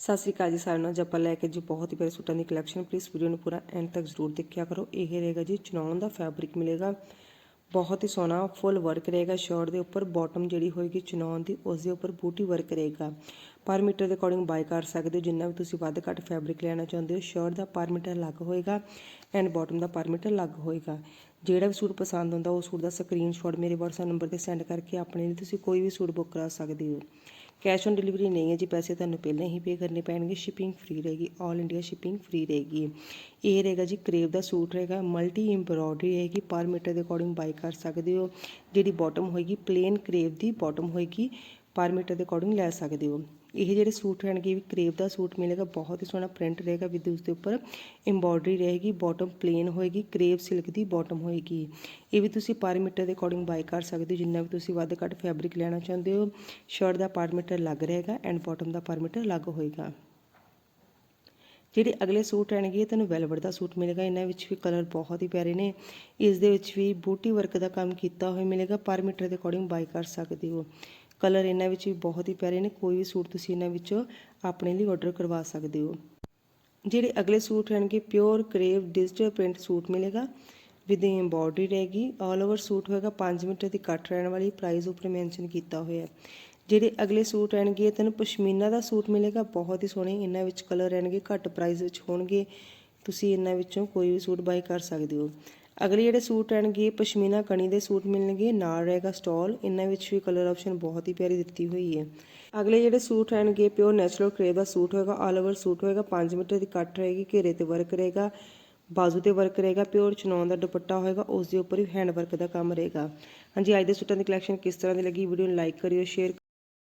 ਸਤਿ ਸ੍ਰੀ ਅਕਾਲ ਜੀ ਸਾਰਿਆਂ ਨੂੰ। ਅੱਜ ਆਪਾਂ ਲੈ ਕੇ ਜੀ ਬਹੁਤ ਹੀ ਪਿਆਰੇ ਸੂਟਾਂ ਦੀ ਕਲੈਕਸ਼ਨ ਪਲੀਜ਼ ਵੀਡੀਓ ਨੂੰ ਪੂਰਾ ਐਂਡ ਤੱਕ ਜ਼ਰੂਰ ਦੇਖਿਆ ਕਰੋ। ਇਹ ਰਹੇਗਾ ਜੀ ਚਨੌਨ ਦਾ ਫੈਬਰਿਕ ਮਿਲੇਗਾ। ਬਹੁਤ ਹੀ ਸੋਹਣਾ ਫੁੱਲ ਵਰਕ ਰਹੇਗਾ। ਸ਼ਰਟ ਦੇ ਉੱਪਰ ਬਾਟਮ ਜਿਹੜੀ ਹੋਏਗੀ ਚਨੌਨ ਦੀ, ਉਸ ਦੇ ਉੱਪਰ ਬੂਟੀ ਵਰਕ ਰਹੇਗਾ। ਪਰ ਮੀਟਰ ਦੇ ਅਕੋਰਡਿੰਗ ਬਾਈ ਕਰ ਸਕਦੇ ਹੋ। ਜਿੰਨਾ ਵੀ ਤੁਸੀਂ ਵੱਧ ਘੱਟ ਫੈਬਰਿਕ ਲੈਣਾ ਚਾਹੁੰਦੇ ਹੋ ਸ਼ਰਟ ਦਾ ਪਰ ਮੀਟਰ ਅਲੱਗ ਹੋਏਗਾ ਐਂਡ ਬਾਟਮ ਦਾ ਪਰ ਮੀਟਰ ਅਲੱਗ ਹੋਏਗਾ। ਜਿਹੜਾ ਵੀ ਸੂਟ ਪਸੰਦ ਹੁੰਦਾ, ਉਹ ਸੂਟ ਦਾ ਸਕਰੀਨਸ਼ਾਟ ਮੇਰੇ WhatsApp ਨੰਬਰ ਤੇ ਸੈਂਡ ਕਰਕੇ ਆਪਣੇ ਲਈ ਤੁਸੀਂ ਕੋਈ ਵੀ ਸੂਟ ਬੁੱਕ ਕਰਾ ਸਕਦੇ ਹੋ। ਕੈਸ਼ ਔਨ ਡਿਲੀਵਰੀ ਨਹੀਂ ਹੈ ਜੀ, ਪੈਸੇ ਤੁਹਾਨੂੰ ਪਹਿਲਾਂ ਹੀ ਪੇ ਕਰਨੇ ਪੈਣਗੇ ਸ਼ਿਪਿੰਗ ਫ੍ਰੀ ਰਹੇਗੀ 올 ਇੰਡੀਆ ਸ਼ਿਪਿੰਗ ਫ੍ਰੀ ਰਹੇਗੀ। ਇਹ ਰਹੇਗਾ ਜੀ ਕਰੇਵ ਦਾ ਸੂਟ ਰਹੇਗਾ ਮਲਟੀ ਐਮਬ੍ਰੋਇਡਰੀ ਰਹੇਗੀ ਪਰ ਮੀਟਰ ਦੇ ਅਕੋਰਡਿੰਗ ਬਾਈ ਕਰ ਸਕਦੇ ਹੋ। ਜਿਹੜੀ ਬਾਟਮ ਹੋਏਗੀ ਪਲੇਨ ਕਰੇਵ ਦੀ ਬਾਟਮ ਹੋਏਗੀ ਪਰ ਮੀਟਰ ਦੇ ਅਕੋਰਡਿੰਗ ਲੈ ਸਕਦੇ ਹੋ। ਇਹ ਜਿਹੜੇ ਸੂਟ ਰਹਿਣਗੇ ਵੀ ਕਰੇਵ ਦਾ ਸੂਟ ਮਿਲੇਗਾ, ਬਹੁਤ ਹੀ ਸੋਹਣਾ ਪ੍ਰਿੰਟ ਰਹੇਗਾ ਵਿਦ ਉਸ ਦੇ ਉੱਪਰ ਐਮਬ੍ਰੋਇਡਰੀ ਰਹੇਗੀ ਬਾਟਮ ਪਲੇਨ ਹੋਏਗੀ, ਕਰੇਵ ਸਿਲਕ ਦੀ ਬਾਟਮ ਹੋਏਗੀ। ਇਹ ਵੀ ਤੁਸੀਂ ਪਰ ਮੀਟਰ ਦੇ ਅਕੋਰਡਿੰਗ ਬਾਈ ਕਰ ਸਕਦੇ ਹੋ, ਜਿੰਨਾ ਵੀ ਤੁਸੀਂ ਵੱਧ ਘੱਟ ਫੈਬਰਿਕ ਲੈਣਾ ਚਾਹੁੰਦੇ ਹੋ ਸ਼ਰਟ ਦਾ ਪਰ ਮੀਟਰ ਲੱਗ ਰਹੇਗਾ ਐਂਡ ਬਾਟਮ ਦਾ ਪਰ ਮੀਟਰ ਲੱਗ ਹੋਏਗਾ। ਜਿਹੜੇ ਅਗਲੇ ਸੂਟ ਰਹਿਣਗੇ ਤੁਹਾਨੂੰ ਵੈਲਵਟ ਦਾ ਸੂਟ ਮਿਲੇਗਾ, ਇਹਨਾਂ ਵਿੱਚ ਵੀ ਕਲਰ ਬਹੁਤ ਹੀ ਪਿਆਰੇ ਨੇ। ਇਸ ਦੇ ਵਿੱਚ ਵੀ ਬੂਟੀ ਵਰਕ ਦਾ ਕੰਮ ਕੀਤਾ ਹੋਇਆ ਮਿਲੇਗਾ, ਪਰ ਮੀਟਰ ਦੇ ਅਕੋਰਡਿੰਗ ਬਾਈ ਕਰ ਸਕਦੇ ਹੋ। ਕਲਰ ਇਹਨਾਂ ਵਿੱਚ ਵੀ ਬਹੁਤ ਹੀ ਪਿਆਰੇ ਨੇ, ਕੋਈ ਵੀ ਸੂਟ ਤੁਸੀਂ ਇਹਨਾਂ ਵਿੱਚੋਂ ਆਪਣੇ ਲਈ ਆਰਡਰ ਕਰਵਾ ਸਕਦੇ ਹੋ। ਜਿਹੜੇ ਅਗਲੇ ਸੂਟ ਰਹਿਣਗੇ pure crepe digital print suit ਮਿਲੇਗਾ ਵਿਦ ਐਮਬੋਡਰੀ ਰਹੇਗੀ। ਆਲ ਓਵਰ ਸੂਟ ਹੋਏਗਾ 5 ਮੀਟਰ ਦੀ ਕੱਟ ਰਹਿਣ ਵਾਲੀ ਪ੍ਰਾਈਸ ਉੱਪਰ ਮੈਂਸ਼ਨ ਕੀਤਾ ਹੋਇਆ ਹੈ। ਜਿਹੜੇ ਅਗਲੇ ਸੂਟ ਰਹਿਣਗੇ, ਤੁਹਾਨੂੰ ਪਸ਼ਮੀਨਾ ਦਾ ਸੂਟ ਮਿਲੇਗਾ, ਬਹੁਤ ਹੀ ਸੋਹਣੇ ਇਹਨਾਂ ਵਿੱਚ ਕਲਰ ਰਹਿਣਗੇ, ਘੱਟ ਪ੍ਰਾਈਸ ਵਿੱਚ ਹੋਣਗੇ। ਤੁਸੀਂ ਇਹਨਾਂ ਵਿੱਚੋਂ ਕੋਈ ਵੀ ਸੂਟ ਬਾਈ ਕਰ ਸਕਦੇ ਹੋ। ਅਗਲੇ ਜਿਹੜੇ ਸੂਟ ਰਹਿਣਗੇ, ਪਸ਼ਮੀਨਾ ਕਣੀ ਦੇ ਸੂਟ ਮਿਲਣਗੇ, ਨਾਲ ਰਹੇਗਾ ਸਟਾਲ। ਇਹਨਾਂ ਵਿੱਚ ਵੀ ਕਲਰ ਆਪਸ਼ਨ ਬਹੁਤ ਹੀ ਪਿਆਰੀ ਦਿੱਤੀ ਹੋਈ ਹੈ। ਅਗਲੇ ਜਿਹੜੇ ਸੂਟ ਰਹਿਣਗੇ ਪਿਓਰ ਨੈਚੁਰਲ ਕਰੇਵ ਦਾ ਸੂਟ ਹੋਏਗਾ ਆਲ ਓਵਰ ਸੂਟ ਹੋਏਗਾ 5 ਮੀਟਰ ਦੀ ਕੱਟ ਰਹੇਗੀ, ਘੇਰੇ ਤੇ ਵਰਕ ਰਹੇਗਾ, ਬਾਜ਼ੂ ਤੇ ਵਰਕ ਰਹੇਗਾ ਪਿਓਰ ਚਨੌਨ ਦਾ ਦੁਪੱਟਾ ਹੋਏਗਾ, ਉਸ ਦੇ ਉੱਪਰ ਵੀ ਹੈਂਡ ਵਰਕ ਦਾ ਕੰਮ ਰਹੇਗਾ। ਹਾਂਜੀ, ਅੱਜ ਦੇ ਸੂਟਾਂ ਦੀ ਕਲੈਕਸ਼ਨ ਕਿਸ ਤਰ੍ਹਾਂ ਦੀ ਲੱਗੀ? ਵੀਡੀਓ ਨੂੰ ਲਾਈਕ ਕਰਿਓ ਸ਼ੇਅਰ